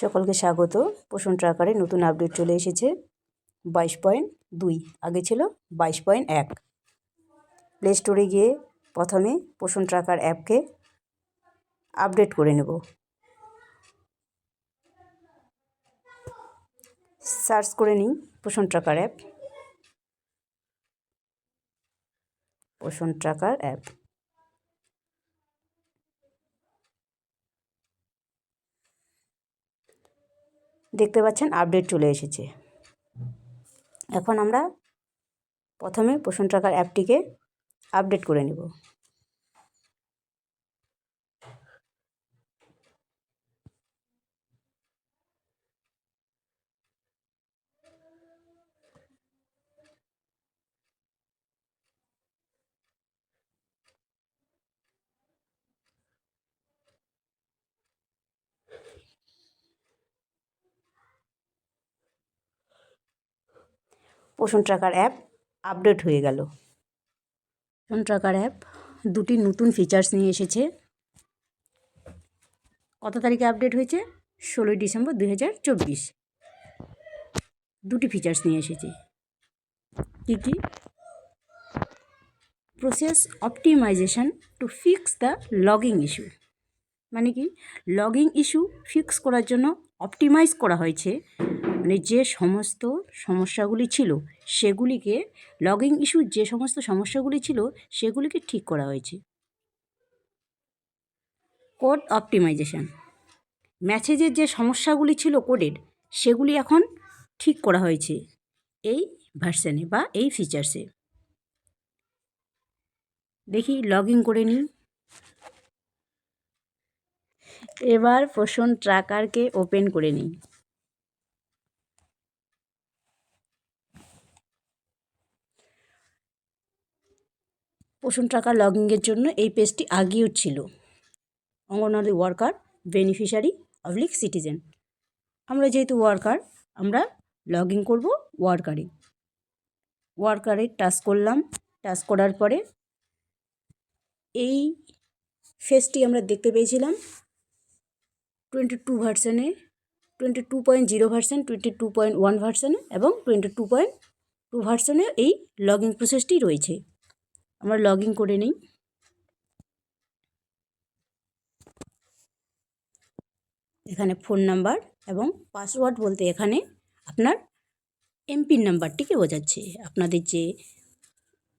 সকলকে স্বাগত। পোষণ ট্রাকারে নতুন আপডেট চলে এসেছে। বাইশ পয়েন্ট দুই, আগে ছিল বাইশ পয়েন্ট এক। প্লে স্টোরে গিয়ে প্রথমে পোষণ ট্রাকার অ্যাপকে আপডেট করে নেব। সার্চ করে নিই Poshan tracker app. Poshan tracker app. দেখতে পাচ্ছেন আপডেট চলে এসেছে। এখন আমরা প্রথমে পোষণ ট্রাকার অ্যাপটিকে আপডেট করে নেব। পোষণ ট্রাকার অ্যাপ আপডেট হয়ে গেল। পোষণ ট্রাকার অ্যাপ দুটি নতুন ফিচার্স নিয়ে এসেছে। কত তারিখে আপডেট হয়েছে? ষোলোই ডিসেম্বর দুই হাজার চব্বিশ। দুটি ফিচার্স নিয়ে এসেছে। কী কী? Process optimization to fix the logging issue মানে কি? লগিং ইস্যু ফিক্স করার জন্য অপটিমাইজ করা হয়েছে। মানে যে সমস্ত সমস্যাগুলি ছিল, সেগুলিকে লগিং ইস্যুর যে সমস্ত সমস্যাগুলি ছিল, সেগুলিকে ঠিক করা হয়েছে। কোড অপটিমাইজেশান ম্যাসেজের যে সমস্যাগুলি ছিল কোডের সেগুলি এখন ঠিক করা হয়েছে এই ভার্সানে বা এই ফিচার্সে দেখি লগ ইন করে নিই। এবার পোষণ ট্রাকারকে ওপেন করে নিই। পোষণ ট্রাকার লগিংয়ের জন্য এই পেজটি আগেও ছিল। Anganwadi worker, beneficiary, public citizen. আমরা যেহেতু ওয়ার্কার, আমরা লগ ইন করব ওয়ার্কারে। ওয়ার্কারে টাচ করলাম টাচ করার পরে এই ফেসটি আমরা দেখতে পেয়েছিলাম। Twenty two ভার্সানে twenty two point zero version twenty two point one ভার্সানে এবং টোয়েন্টি টু পয়েন্ট টু ভার্সানে এই লগ ইন প্রসেসটি রয়েছে। আমরা লগ ইন করে নিই। এখানে ফোন নাম্বার এবং পাসওয়ার্ড বলতে এখানে আপনার এমপিন নাম্বারটিকে বোঝাচ্ছে। আপনাদের যে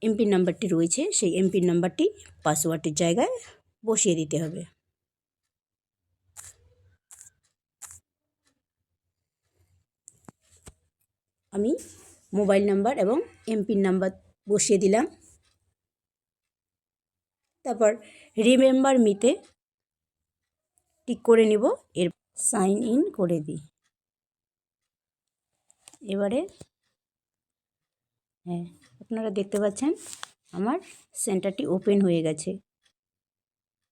এমপিন নাম্বারটি রয়েছে, সেই এমপিন নাম্বারটি পাসওয়ার্ডের জায়গায় বসিয়ে দিতে হবে। আমি মোবাইল নাম্বার এবং এমপিন নাম্বার বসিয়ে দিলাম। তারপর রিমেম্বার মিতে টিক করে নিব, এর সাইন ইন করে দিই। এবারে হ্যাঁ আপনারা দেখতে পাচ্ছেন, আমার সেন্টারটি ওপেন হয়ে গেছে।